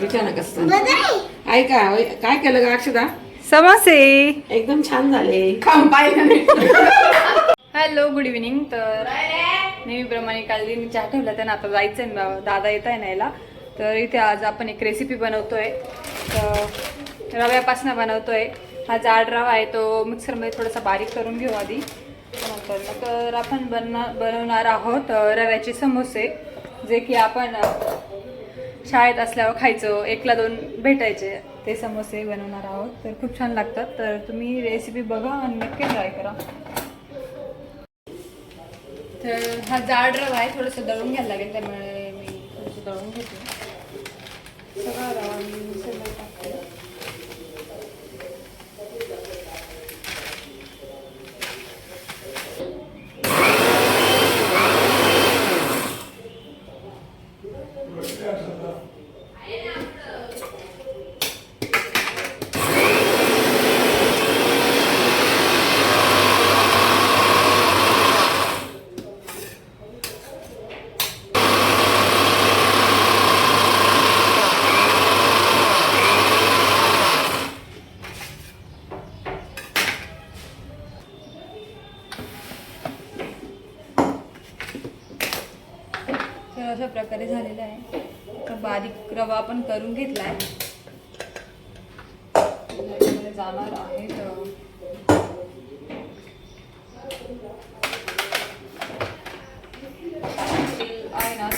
अचानक असतं. ऐका काय केलं का अक्षदा? समोसे. एकदम छान झाले. हॅलो गुड इव्हिनिंग तर नेहमीप्रमाणे काल मी चहा ठेवला त्यांना आता जायचं आहे ना, दादा येत आहे न्यायला. तर इथे आज आपण एक रेसिपी बनवतोय. तर रव्यापासून बनवतोय. हा जाड रवा आहे तो मिक्सरमध्ये थोडासा बारीक करून घेऊ आधी. नंतर तर आपण बनना बनवणार आहोत रव्याचे समोसे जे की आपण शाळेत असल्यावर खायचं एकला दोन भेटायचे ते समोसे बनवणार आहोत. तर खूप छान लागतात. तर तुम्ही रेसिपी बघा आणि नक्की ट्राय करा. तर हा जाड रवा आहे थोडंसं दळून घ्यायला लागेल त्यामुळे मी थोडंसं दळून घेते. सगळा रवा मी सगळं टाकते तर अशा प्रकारे झालेलं आहे तर बारीक रवा आपण करून घेतला आहे जाणार आहे आहे ना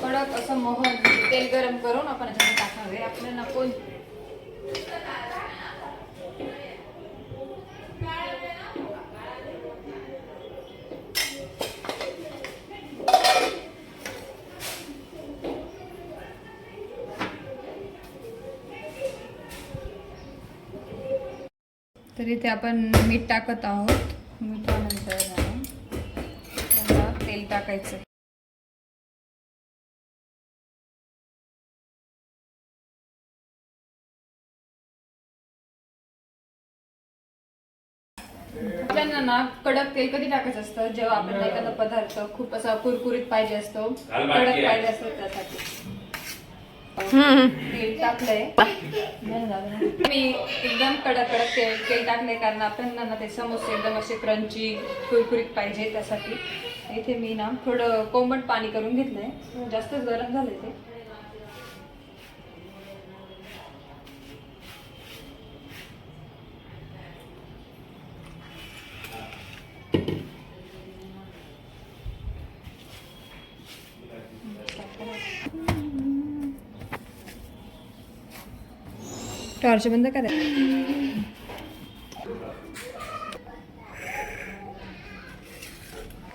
कडक असं मोहन तेल गरम करून आपण याच्यामध्ये टाकणार आहे आपल्याला कोण तर इथे आपण मीठ टाकत आहोत. मिठानंतर तेल टाकायचं. आपल्याला ना कडक तेल कधी टाकायचं असतं? जेव्हा आपल्याला एखादा पदार्थ खूप असा कुरकुरीत पाहिजे असतो. कडक पाहिजे असतो त्यासाठी. तेल टाकलंय मी एकदम कडक कडक तेल तेल टाकले कारण आपण ना ते समोसे एकदम असे क्रंची कुरकुरीत पाहिजे त्यासाठी. इथे मी ना थोडं कोमट पाणी करून घेतलंय. जास्तच गरम झालंय ते. टॉर्च बंद करा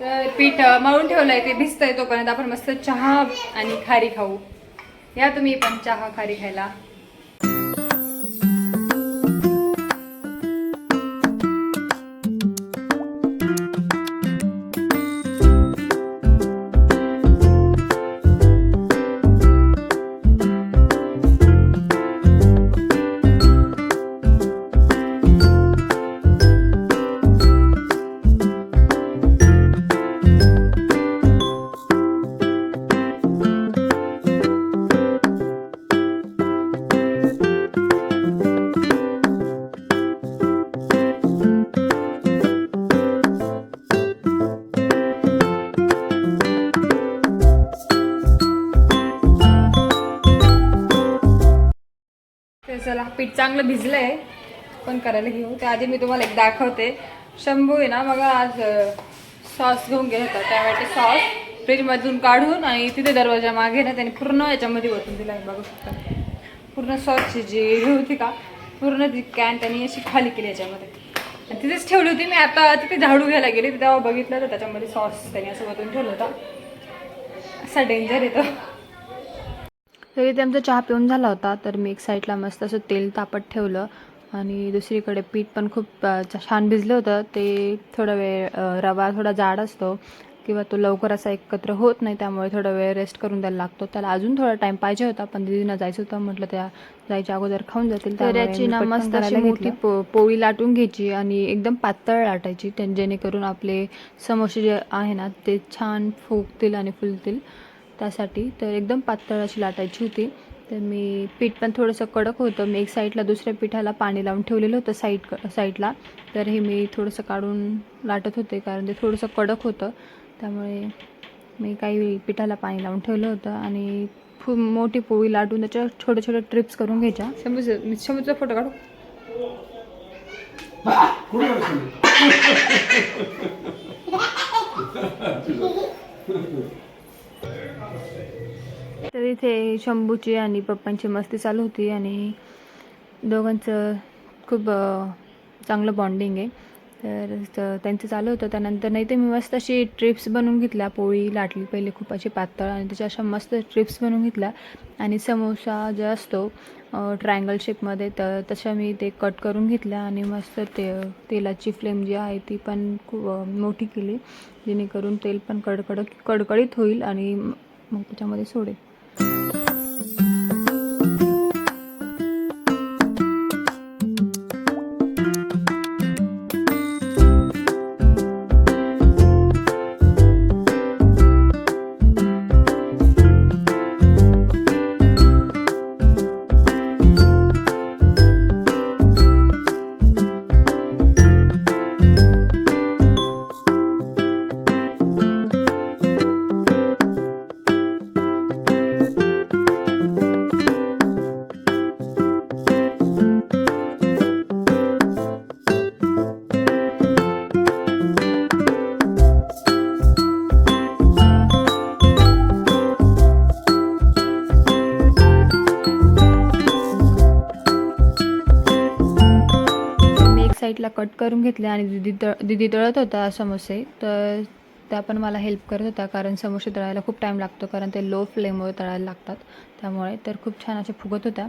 तर पीठ मळून ठेवलंय ते भिजतंय तोपर्यंत आपण मस्त चहा आणि खारी खाऊ. या तुम्ही पण चहा खारी खायला. चांगलं भिजलं आहे पण करायला घेऊ. त्या आधी मी तुम्हाला एक दाखवते. शंभू आहे ना मग आज सॉस घेऊन गेला होता. टॅमॅटो सॉस फ्रीजमधून काढून आणि तिथे दरवाजा मागे ना त्याने पूर्ण याच्यामध्ये ओतून दिला बघू शकता. पूर्ण सॉसची जी हे होती का पूर्ण ती कॅन त्यांनी अशी खाली केली याच्यामध्ये. आणि तिथेच ठेवली होती. मी आता तिथे झाडू घ्यायला गेली. तेव्हा बघितलं तर त्याच्यामध्ये सॉस त्यांनी असं ओतून ठेवलं होता. असा डेंजर येतो तर इथे आमचा चहा पिऊन झाला होता तर मी एक साईडला मस्त असं तेल तापत ठेवलं. आणि दुसरीकडे पीठ पण खूप छान भिजलं होतं. ते थोडा वेळ रवा थोडा जाड असतो किंवा तो लवकर असा एकत्र होत नाही त्यामुळे थोडा वेळ रेस्ट करून द्यायला लागतो. त्याला अजून थोडा टाइम पाहिजे होता पण दिदीनं जायचं होतं. म्हटलं त्या जायच्या अगोदर खाऊन जातील तर याची ना मस्त अशी मोठी पो पोळी लाटून घ्यायची आणि एकदम पातळ लाटायची जेणेकरून आपले समोसे जे आहे ना ते छान फुगतील आणि फुलतील. त्यासाठी. तर एकदम पातळ अशी लाटायची होती. तर मी पीठ पण थोडंसं कडक होतं. मी एक साईडला दुसऱ्या पिठाला पाणी लावून ठेवलेलं होतं साईड साईडला तर हे मी थोडंसं काढून लाटत होते कारण ते थोडंसं कडक होतं. त्यामुळे मी काही पिठाला पाणी लावून ठेवलं होतं आणि खूप मोठी पोळी लाटून त्याच्या छोट्या छोट्या ट्रिप्स करून घ्यायच्या. शंभूच मी शंभूचा फोटो काढू? तर इथे शंभूची आणि पप्पांची मस्ती चालू होती आणि दोघांचं खूप चांगलं बॉन्डिंग आहे. तर त्यांचं चालू होतं. त्यानंतर नाही तर मी मस्त अशी ट्रिप्स बनवून घेतल्या. पोळी लाटली पहिले खूप अशी पातळ आणि त्याच्या अशा मस्त ट्रिप्स बनवून घेतल्या. आणि समोसा जो असतो ट्रायंगल शेपमध्ये तर तशा मी ते कट करून घेतल्या आणि मस्त ते तेलाची फ्लेम जी आहे ती पण खूप मोठी केली. जेणेकरून तेल पण कडकडक कडकडीत होईल आणि मग त्याच्यामध्ये सोडेल. साईडला कट करून घेतले आणि दिदी तळ दिदी तळत होता समोसे. तर त्या पण मला हेल्प करत होता कारण समोसे तळायला खूप टाईम लागतो कारण ते लो फ्लेमवर तळायला लागतात. त्यामुळे तर खूप छान असे फुगत होत्या.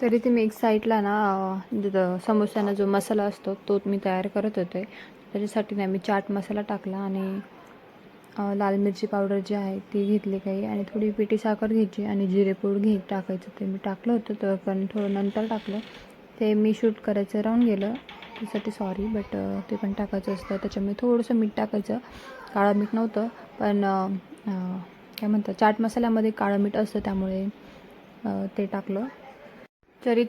तरी ते मी एक साईडला ना समोस्यांना जो मसाला असतो तो मी तयार करत होते. त्याच्यासाठी ना मी चाट मसाला टाकला आणि लाल मिरची पावडर जी आहे ती घेतली काही. आणि थोडी पिठी साखर घ्यायची आणि जिरेपूड घे टाकायचं ते मी टाकलं होतं. तर पण थोडं नंतर टाकलं. ते मी शूट करायचं राहून गेलं. त्यासाठी सॉरी बट ते पण टाकायचं असतं. त्याच्यामुळे थोडंसं मीठ टाकायचं. काळं मीठ नव्हतं पण काय म्हणतात चाट मसाल्यामध्ये काळं मीठ असतं त्यामुळे ते टाकलं. तरी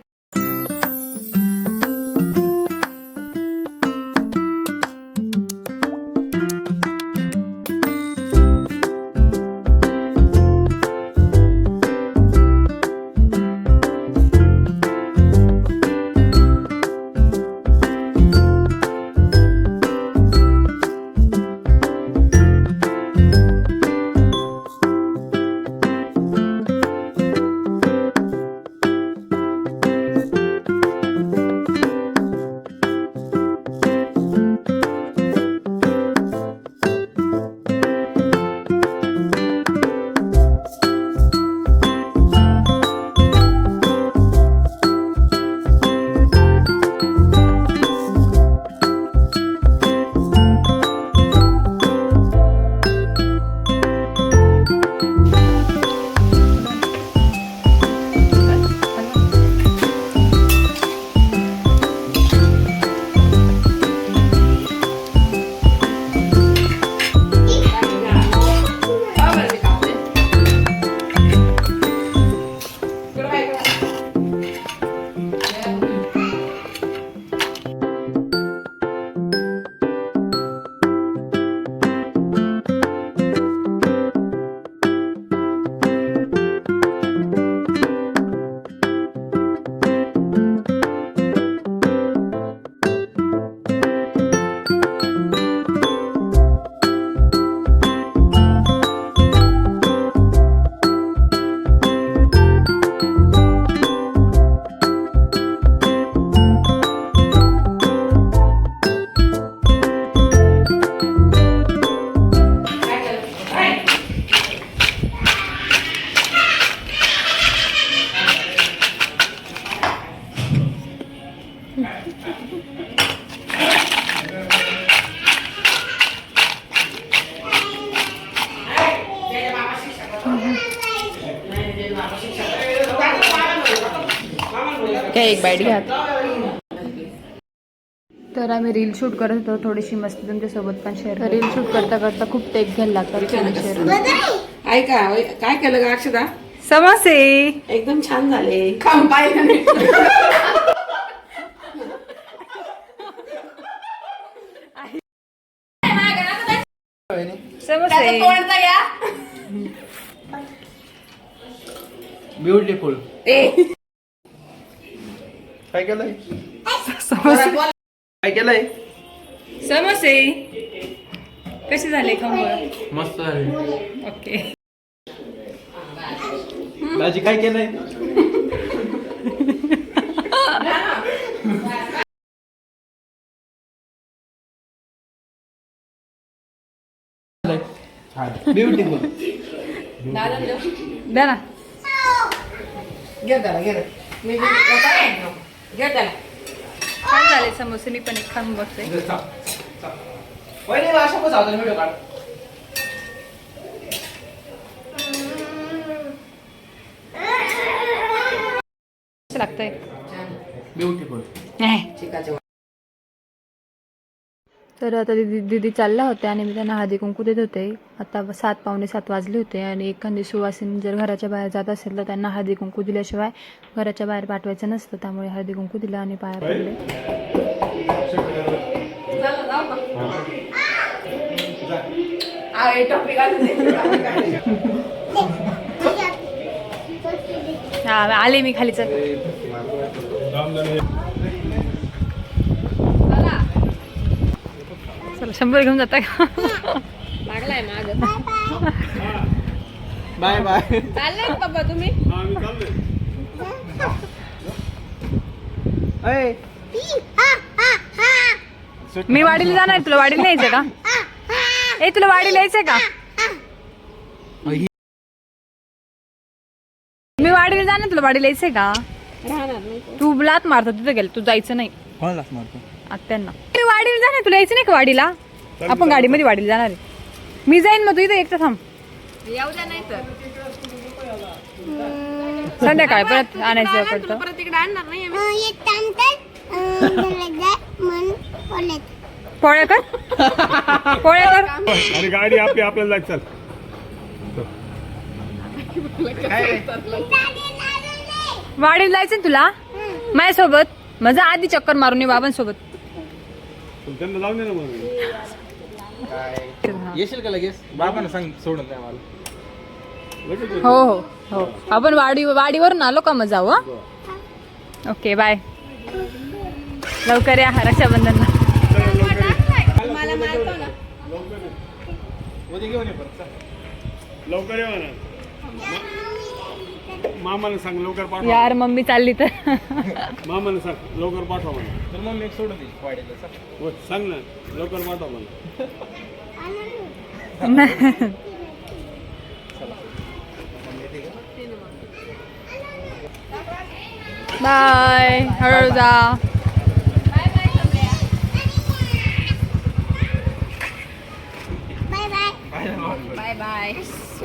घ्या एक बाईट घ्या. तर आम्ही रील शूट करत होतो थोडीशी मस्ती तुमच्यासोबत पण शेअर रील शूट करता करता खूप टेक घ्यायला लागतात शेअर ऐका काय केलं ग अक्षदा समोसे. एकदम छान झाले. नाही. समोसे. ब्युटिफुल ए, काय केलंय? समोसे काय केलंय? समोसे कसे झाले खाऊन मस्त झाले ओके. दाजी काय केलंय? ब्युटिफुल द्या ना. घे त्याला घे रे. मी? घे त्याला. छान झाले समोसे मी पण एक खाऊन बघते. पहिले अशा पण चालतो व्हिडिओ काढ. कसं लागतंय. ब्युटिफुल चिकाचे तर आता दिदी दिदी चालल्या होत्या आणि मी त्यांना हळदी कुंकू देत होते. आता सात पावणे सात वाजले होते आणि एखादी सुवासीन जर घराच्या बाहेर जात असेल तर त्यांना हळदी कुंकू दिल्याशिवाय घराच्या बाहेर पाठवायचं नसतं. त्यामुळे हळदी कुंकू दिलं आणि पाया पडले. हा आले मी खाली चल. चला शंभर घेऊन जाता का? Bye bye. चाललंय बाबा तुम्ही? मी वाडीला जाणार तुला वाडीला न्यायचं का? ए तुला वाडीला यायचंय का? मी वाडीला जाणार तुला वाडीला यायचंय का? तू. लात मारतो तिथं गेल तू जायचं नाही. कोणाला मारतो? आत्यांना. मी वाडीला जाणार तुला यायचं नाही का वाडीला? आपण गाडीमध्ये वाडीला जाणार आहे. मी जाईन मग तू इथं एकटं थांब. संध्याकाळी परत आणायचं पडतं पोळ्या कर. पोळ्या कर. आणि गाडी आपली आपल्याला जायचं चल. वाडीला जायचं ना तुला? माझ्यासोबत. माझा आधी चक्कर मारून ये बाबांसोबत. त्यांना ना मग येशील का लगेच? बाबांना सांग सोडून द्या मला. हो हो हो. आपण वाडी वाडीवरून आलो का मग जाऊ हं? Okay bye. लवकर या रक्षाबंधनला. ये. लवकर ना मामाला सांग लवकर पाठवा. यार मम्मी चालली तर. मामाला सांग लवकर पाठवा मला तर मग मी सोडून दे वाडीला चल. हो सांग ना लवकर पाठवा मला बाय हळूहळू जा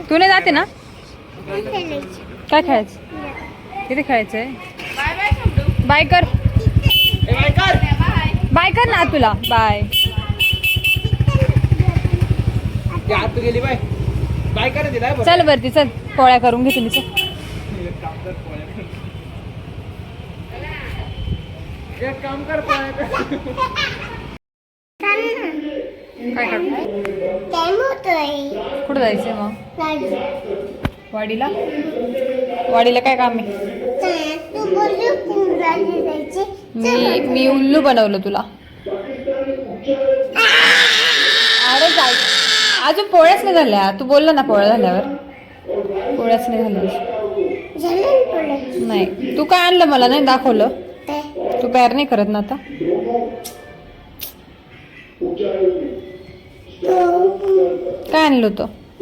तू नाही जाते ना? काय खेळायचं किती खेळायचंय बाय कर. बाय कर ना तुला. बाय. ती आत गेली बाय. बाय करा दिलाय बरं. चल वरती चल. पोळ्या करून घे तुम्ही चल. एक काम कर पाय काय कुठं जायचंय मग? वाडीला. वाडीला काय काम आहे? मी मी उल्लू बनवलं तुला. अरे जाय. अजून पोळ्याच नाही झाल्या. तू बोलला ना पोळ्या झाल्यावर. पोळ्याच नाही झाल्या नाही. तू काय आणलं मला नाही दाखवलं? तू तयार नाही करत ना आता? काय आणलं होतं?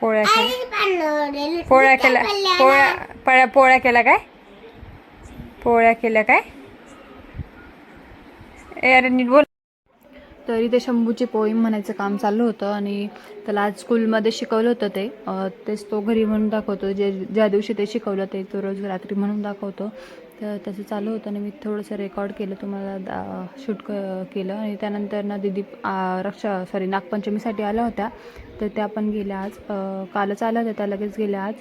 पोळ्या केल्या. पोळ्या केल्या. पोळ्या केल्या काय? पोळ्या केल्या काय? ए अरे नीट बोल. तर इथे शंभूची पोईम म्हणायचं काम चालू होतं आणि त्याला आज स्कूलमध्ये शिकवलं होतं ते. तेच तो घरी म्हणून दाखवतो. जे ज्या दिवशी ते शिकवलं ते तो रोज रात्री म्हणून दाखवतो. तर तसं चालू होतं आणि मी थोडंसं रेकॉर्ड केलं तुम्हाला दा शूट क केलं. आणि त्यानंतर ना दिदी रक्षा सॉरी नागपंचमीसाठी आल्या होत्या. तर त्या पण गेल्या आज. कालच आल्या होत्या त्या लगेच गेल्या आज.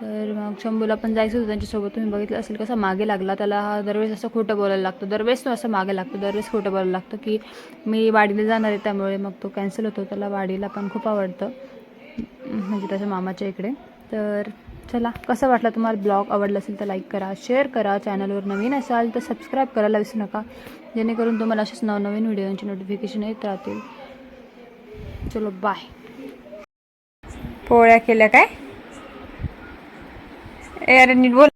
तर मग शंभूला पण जायचं होतं त्यांच्यासोबत. तुम्ही बघितलं असेल कसं मागे लागला. त्याला हा दरवेळेस असं खोटं बोलायला लागतं. दरवेळेस तो असं मागे लागतो. दरवेळेस खोटं बोलायला लागतं की मी वाडीला जाणार आहे त्यामुळे मग तो कॅन्सल होतो. त्याला वाडीला पण खूप आवडतं. म्हणजे त्याच्या मामाच्या इकडे. तर चला कसं वाटलं तुम्हाला ब्लॉग? आवडला असेल तर लाईक करा शेअर करा. चॅनलवर नवीन असाल तर सबस्क्राईब करायला विसरू नका. जेणेकरून तुम्हाला असेच नवनवीन व्हिडिओंची नोटिफिकेशन येत राहतील. चलो बाय पोळ्या केल्या काय? अरे नीट बोल.